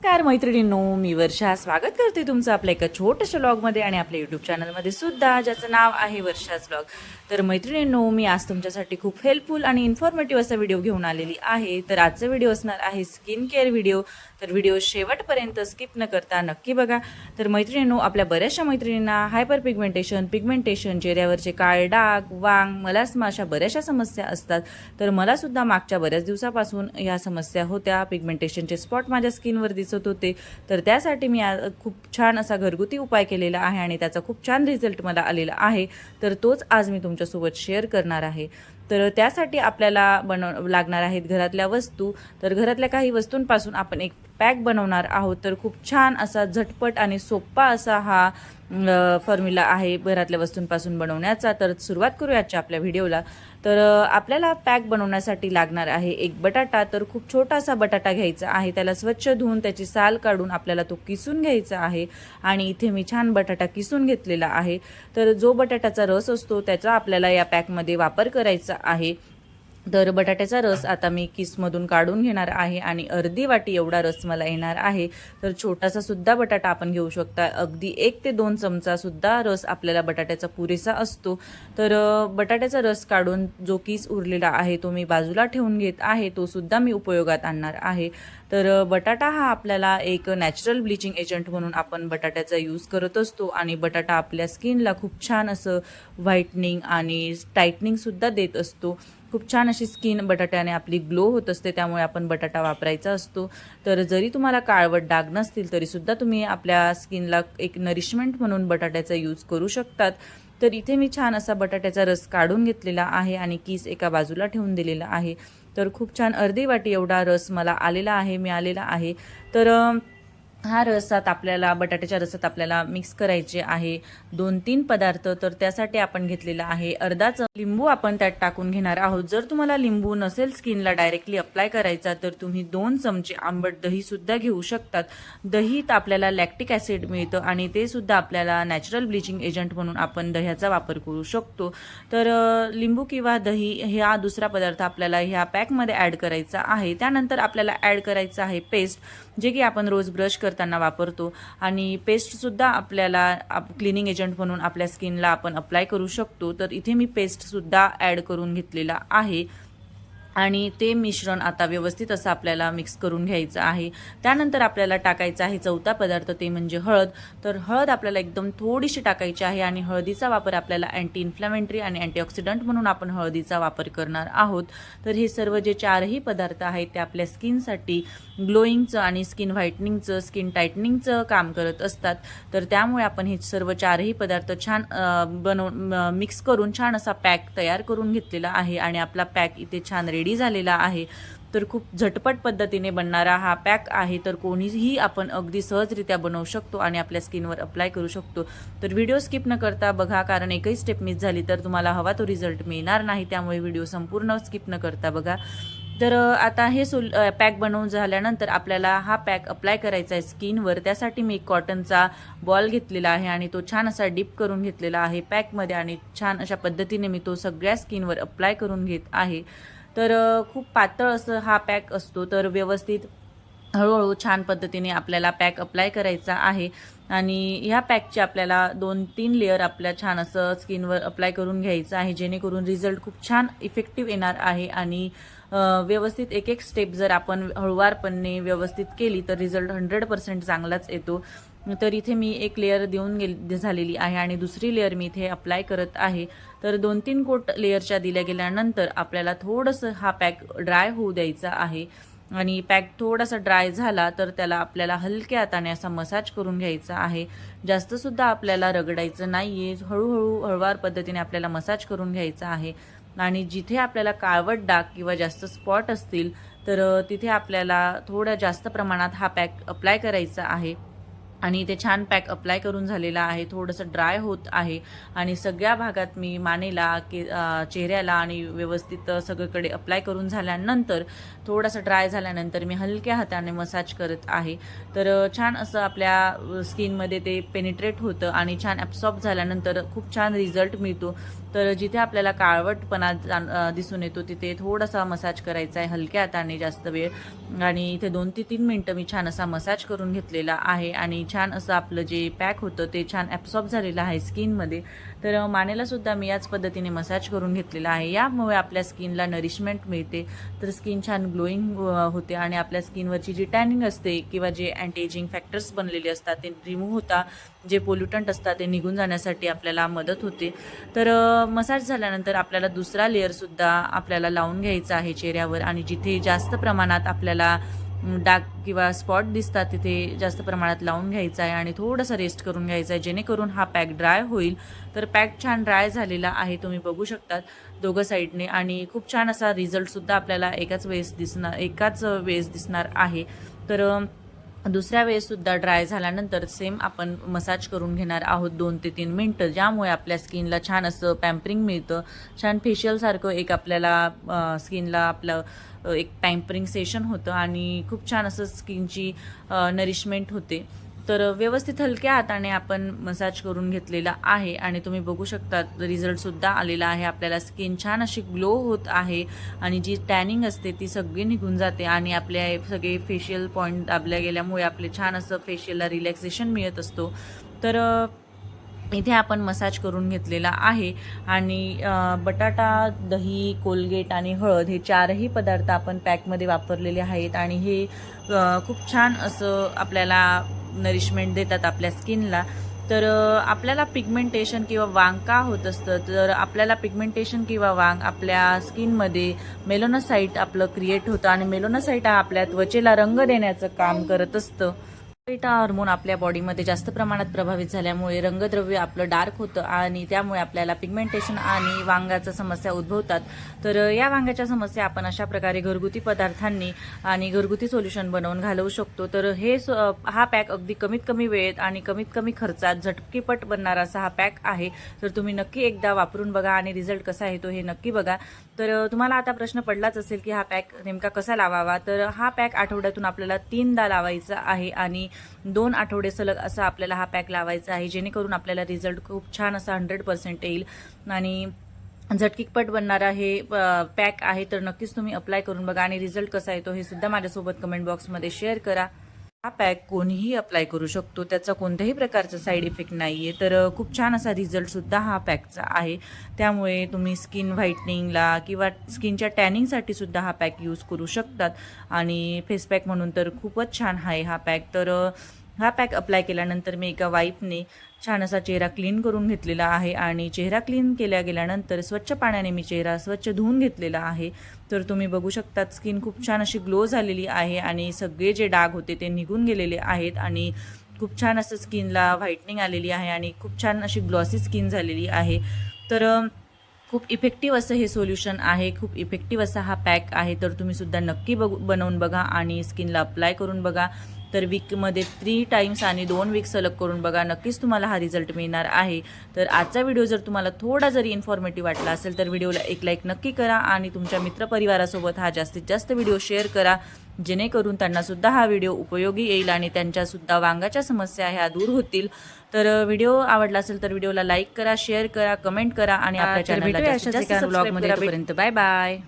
नमस्कार मैत्रिणींनो मी वर्षा. स्वागत करते तुमचं आपल्या एका छोट्याशा ब्लॉगमध्ये आणि आपल्या यूट्यूब चॅनलमध्ये सुद्धा ज्याचं नाव आहे वर्षाच ब्लॉग तर मैत्रिणींनो मी आज तुमच्यासाठी खूप हेल्पफुल आणि इन्फॉर्मेटिव्ह असा व्हिडिओ घेऊन आलेली आहे. तर आजचा व्हिडिओ असणार आहे स्किन केअर व्हिडिओ तर व्हिडिओ शेवटपर्यंत स्किप न करता नक्की बघा. तर मैत्रिणींनो आपल्या बऱ्याचशा मैत्रिणींना हायपर पिगमेंटेशन पिगमेंटेशन चेहऱ्यावरचे काळ डाग वांग मलास्मा अशा बऱ्याचशा समस्या असतात. तर मला सुद्धा मागच्या बऱ्याच दिवसापासून ह्या समस्या होत्या. पिगमेंटेशनचे स्पॉट माझ्या स्किनवर दिसत होते. तर त्यासाठी मी खूप छान असा घरगुती उपाय केलेला आहे आणि त्याचा खूप छान रिझल्ट मला आलेला आहे. तर तोच आज मी तुमच्यासोबत शेअर करणार आहे. तर त्यासाठी आपल्याला बनव लागणार आहेत घरातल्या वस्तू. तर घरातल्या काही वस्तूंपासून आपण एक पॅक बनवणार आहोत. तर खूप छान असा झटपट आणि सोप्पा असा हा फॉर्म्युला आहे घरातल्या वस्तूंपासून बनवण्याचा. तर सुरुवात करूया आपल्या व्हिडिओला. तर आपल्याला पॅक बनवण्यासाठी लागणार आहे एक बटाटा. तर खूप छोटासा बटाटा घ्यायचा आहे. त्याला स्वच्छ धुवून त्याची साल काढून आपल्याला तो किसून घ्यायचा आहे. आणि इथे मी छान बटाटा किसून घेतलेला आहे. तर जो बटाट्याचा रस असतो त्याचा आपल्याला या पॅकमध्ये वापर करायचा आहे. तर बटाट्याचा रस आता मी किसमधून काढून घेणार आहे आणि अर्धी वाटी एवढा रस मला येणार आहे. तर छोटासा सुद्धा बटाटा आपण घेऊ शकता. अगदी एक ते दोन चमचा सुद्धा रस आपल्याला बटाट्याचा पुरेसा असतो. तर बटाट्याचा रस काढून जो किस उरलेला आहे तो मी बाजूला ठेवून घेत आहे. तो सुद्धा मी उपयोगात आणणार आहे. तर बटाटा हा आपल्याला एक नॅचरल ब्लिचिंग एजंट म्हणून आपण बटाट्याचा यूज करत असतो आणि बटाटा आपल्या स्किनला खूप छान असं व्हाईटनिंग आणि टाईटनिंगसुद्धा देत असतो. खूप छान अशी स्किन बटाट्याने आपली ग्लो होत असते त्यामुळे आपण बटाटा वापरायचा असतो. तर जरी तुम्हाला काळवट डाग नसतील तरीसुद्धा तुम्ही आपल्या स्किनला एक नरिशमेंट म्हणून बटाट्याचा यूज करू शकतात. तर इथे मी छान असा बटाट्याचा रस काढून घेतलेला आहे आणि किस एका बाजूला ठेवून दिलेला आहे. तर खूप छान अर्धी वाटी एवढा रस मला आलेला आहे मिळालेला आहे. तर हा रसात आपल्याला बटाट्याच्या रसात आपल्याला मिक्स करायचे आहे. दोन तीन पदार्थ तर त्यासाठी आपण घेतलेला आहे अर्धाच लिंबू आपण त्यात टाकून घेणार आहोत. जर तुम्हाला लिंबू नसेल स्किनला डायरेक्टली अप्लाय करायचा तर तुम्ही दोन चमचे आंबट दही सुद्धा घेऊ शकतात. दहीत आपल्याला लॅक्टिक ॲसिड मिळतं आणि ते सुद्धा आपल्याला नॅचरल ब्लिचिंग एजंट म्हणून आपण दह्याचा वापर करू शकतो. तर लिंबू किंवा दही ह्या दुसरा पदार्थ आपल्याला ह्या पॅकमध्ये ॲड करायचा आहे. त्यानंतर आपल्याला ॲड करायचं आहे पेस्ट जे की आपण रोज ब्रश करताना वापरतो. आणि पेस्टसुद्धा आपल्याला क्लिनिंग एजंट म्हणून आपल्या स्किनला आपण अप्लाय करू शकतो. तर इथे मी पेस्टसुद्धा ॲड करून घेतलेला आहे. आणि ते मिश्रण आता व्यवस्थित असं आपल्याला मिक्स करून घ्यायचं आहे. त्यानंतर आपल्याला टाकायचं आहे चौथा पदार्थ ते म्हणजे हळद. तर हळद आपल्याला एकदम थोडीशी टाकायची आहे आणि हळदीचा वापर आपल्याला अँटी इन्फ्लॅमेंटरी आणि अँटीऑक्सिडंट म्हणून आपण हळदीचा वापर करणार आहोत. तर हे सर्व जे चारही पदार्थ आहेत ते आपल्या स्किनसाठी ग्लोईंगचं आणि स्किन व्हाईटनिंगचं स्किन टायटनिंगचं काम करत असतात. तर त्यामुळे आपण हे सर्व चारही पदार्थ छान बनवून बनव मिक्स करून छान असा पॅक तयार करून घेतलेला आहे आणि आपला पॅक इथे छान रेडी झालेला आहे. तर खूप झटपट पद्धतीने बनणारा हा पॅक आहे. तर कोणीही आपण अगदी सहजरित्या बनवू शकतो आणि आपल्या स्किनवर अप्लाय करू शकतो. तर व्हिडिओ स्किप न करता बघा कारण एकही स्टेप मिस झाली तर तुम्हाला हवा तो रिझल्ट मिळणार नाही. त्यामुळे व्हिडिओ संपूर्ण स्किप न करता बघा. तर आता हे सोल पॅक बनवून झाल्यानंतर आपल्याला हा पॅक अप्लाय करायचा आहे स्किनवर. त्यासाठी मी एक कॉटनचा बॉल घेतलेला आहे आणि तो छान असा डिप करून घेतलेला आहे पॅकमध्ये आणि छान अशा पद्धतीने मी तो सगळ्या स्किनवर अप्लाय करून घेत आहे. तर खूप पातळ असं हा पॅक असतो. तर व्यवस्थित हळूहळू छान पद्धतीने आपल्याला पॅक अप्लाय करायचा आहे. आणि ह्या पॅकचे आपल्याला दोन तीन लेअर आपल्या छान असं स्किनवर अप्लाय करून घ्यायचं आहे. जेणेकरून रिझल्ट खूप छान इफेक्टिव्ह येणार आहे. आणि व्यवस्थित एक एक स्टेप जर आपण हळुवारपणे व्यवस्थित केली तर रिझल्ट हंड्रेड पर्सेंट चांगलाच येतो. तर इथे मी एक लेअर देऊन गेल झालेली आहे आणि दुसरी लेअर मी इथे अप्लाय करत आहे. तर दोन तीन कोट लेअरच्या दिल्या गेल्यानंतर आपल्याला थोडंसं हा पॅक ड्राय होऊ द्यायचा आहे. आणि पॅक थोडासा ड्राय झाला तर त्याला आपल्याला हलक्या हाताने असा मसाज करून घ्यायचा आहे. जास्तसुद्धा आपल्याला रगडायचं नाही आहे हळूहळू हळवार पद्धतीने आपल्याला मसाज करून घ्यायचा आहे. आणि जिथे आपल्याला काळवट डाग किंवा जास्त स्पॉट असतील तर तिथे आपल्याला थोड्या जास्त प्रमाणात हा पॅक अप्लाय करायचा आहे. आणि ते छान पॅक अप्लाय करून झालेला आहे थोडंसं ड्राय होत आहे. आणि सगळ्या भागात मी मानेला के चेहऱ्याला आणि व्यवस्थित सगळीकडे अप्लाय करून झाल्यानंतर थोडासा ड्राय झाल्यानंतर मी हलक्या हाताने मसाज करत आहे. तर छान असं आपल्या स्किनमध्ये ते पेनिट्रेट होतं आणि छान ॲब्सॉर्ब झाल्यानंतर खूप छान रिझल्ट मिळतो. तर जिथे आपल्याला काळवटपणा दिसून येतो तिथे थोडासा मसाज करायचा आहे हलक्या हाताने जास्त वेळ. आणि इथे दोन ते तीन मिनटं मी छान असा मसाज करून घेतलेला आहे. आणि छान असं आपलं जे पॅक होतं ते छान ॲब्सॉर्ब झालेलं आहे स्किनमध्ये. तर मानेलासुद्धा मी याच पद्धतीने मसाज करून घेतलेला आहे. यामुळे आपल्या स्किनला नरिशमेंट मिळते. तर स्किन छान ग्लोईंग होते आणि आपल्या स्किनवरची जी टॅनिंग असते किंवा जे अँटी एजिंग फॅक्टर्स बनलेले असतात ते रिमूव्ह होता. जे पोल्युटंट असतात ते निघून जाण्यासाठी आपल्याला मदत होते. तर मसाज झाल्यानंतर आपल्याला दुसरा लेअरसुद्धा आपल्याला लावून घ्यायचा आहे चेहऱ्यावर आणि जिथे जास्त प्रमाणात आपल्याला डाग किंवा स्पॉट दिसतात तिथे जास्त प्रमाणात लावून घ्यायचा आहे आणि थोडंसं रेस्ट करून घ्यायचा आहे जेणेकरून हा पॅक ड्राय होईल. तर पॅक छान ड्राय झालेला आहे तुम्ही बघू शकतात दोघं साईडने आणि खूप छान असा रिझल्टसुद्धा आपल्याला एकाच वेळेस दिसणार एकाच वेळेस दिसणार आहे. तर दुसऱ्या वेळेससुद्धा ड्राय झाल्यानंतर सेम आपण मसाज करून घेणार आहोत दोन ते तीन मिनटं. ज्यामुळे आपल्या स्किनला छान असं पॅम्परिंग मिळतं. छान फेशियलसारखं एक आपल्याला स्किनला आपलं एक पॅम्परिंग सेशन होतं आणि खूप छान असं स्किनची नरिशमेंट होते. तर व्यवस्थित हलक्या हाताने आपण मसाज करून घेतलेला आहे आणि तुम्ही बघू शकता रिझल्टसुद्धा आलेला आहे. आपल्याला स्किन छान अशी ग्लो होत आहे आणि जी टॅनिंग असते ती सगळी निघून जाते आणि आपल्या सगळे फेशियल पॉईंट दाबल्या गेल्यामुळे आपले छान असं फेशियलला रिलॅक्सेशन मिळत असतो. तर इथे आपण मसाज करून घेतलेला आहे आणि बटाटा दही कोलगेट आणि हळद हे चारही पदार्थ आपण पॅकमध्ये वापरलेले आहेत आणि हे खूप छान असं आपल्याला नरिशमेंट देतात आपल्या स्किनला तर आपल्याला पिगमेंटेशन किंवा वांग का होत असतं? तर आपल्याला पिगमेंटेशन किंवा वांग आपल्या स्किनमध्ये मेलोनोसाईट आपलं क्रिएट होतं आणि मेलोनोसाईट हा आपल्या त्वचेला रंग देण्याचं काम करत असतं. बीटा हार्मोन आपल्या बॉडीमध्ये जास्त प्रमाणात प्रभावित झाल्यामुळे रंगद्रव्य आपलं डार्क होतं आणि त्यामुळे आपल्याला पिगमेंटेशन आणि वांगाच्या समस्या उद्भवतात. तर या वांग्याच्या समस्या आपण अशा प्रकारे घरगुती पदार्थांनी आणि घरगुती सोल्युशन बनवून घालवू शकतो. तर हे हा पॅक अगदी कमीत कमी वेळेत आणि कमीत कमी खर्चात झटकीपट बनणारा असा हा पॅक आहे. तर तुम्ही नक्की एकदा वापरून बघा आणि रिझल्ट कसा आहे तो हे नक्की बघा. तर तुम्हाला आता प्रश्न पडलाच असेल की हा पॅक नेमका कसा लावावा? तर हा पॅक आठवड्यातून आपल्याला तीनदा लावायचा आहे आणि दोन आठवडे सलग असा आपल्याला हा पॅक लावायचा आहे. जेणेकरून आपल्याला रिझल्ट खूप छान असा हंड्रेड पर्सेंट येईल. आणि झटकिकपट बनणारा हे पॅक आहे तर नक्कीच तुम्ही अप्लाय करून बघा. आणि रिझल्ट कसा येतो हे सुद्धा माझ्यासोबत कमेंट बॉक्समध्ये शेअर करा. हा पॅक कोणीही अप्लाय करू शकतो. त्याचा कोणत्याही प्रकारचा साईड इफेक्ट नाही आहे तर खूप छान असा रिझल्टसुद्धा हा पॅकचा आहे. त्यामुळे तुम्ही स्किन व्हाईटनिंगला किंवा स्किनच्या टॅनिंगसाठी सुद्धा हा पॅक यूज करू शकतात. आणि फेस पॅक म्हणून तर खूपच छान आहे हा पॅक तर हा पॅक अप्लाय केल्यानंतर मी एका वाईपने छान असा चेहरा क्लीन करून घेतलेला आहे आणि चेहरा क्लीन केल्या गेल्यानंतर स्वच्छ पाण्याने मी चेहरा स्वच्छ धुवून घेतलेला आहे. तर तुम्ही बघू शकतात स्किन खूप छान अशी ग्लो झालेली आहे आणि सगळे जे डाग होते ते निघून गेलेले आहेत आणि खूप छान असं स्किनला व्हाईटनिंग आलेली आहे आणि खूप छान अशी ग्लॉसी स्किन झालेली आहे. तर खूप इफेक्टिव्ह असं हे सोल्युशन आहे खूप इफेक्टिव्ह असा हा पॅक आहे. तर तुम्ही सुद्धा नक्की बघू बनवून बघा आणि स्किनला अप्लाय करून बघा. तर वीकमध्ये थ्री टाइम्स आणि दोन वीक सलग करून बघा नक्कीच तुम्हाला हा रिझल्ट मिळणार आहे. तर आजचा व्हिडिओ जर तुम्हाला थोडा जरी इन्फॉर्मेटिव्ह वाटला असेल तर व्हिडिओला एक लाईक नक्की करा आणि तुमच्या मित्रपरिवारासोबत हा जास्तीत जास्त व्हिडिओ शेअर करा. जेणेकरून त्यांना सुद्धा हा व्हिडिओ उपयोगी येईल आणि त्यांच्या सुद्धा वांगाच्या समस्या ह्या दूर होतील. तर व्हिडिओ आवडला असेल तर व्हिडिओला लाईक करा शेअर करा कमेंट करा आणि आपल्या चॅनलला जास्तीत जास्त. तोपर्यंत. Bye bye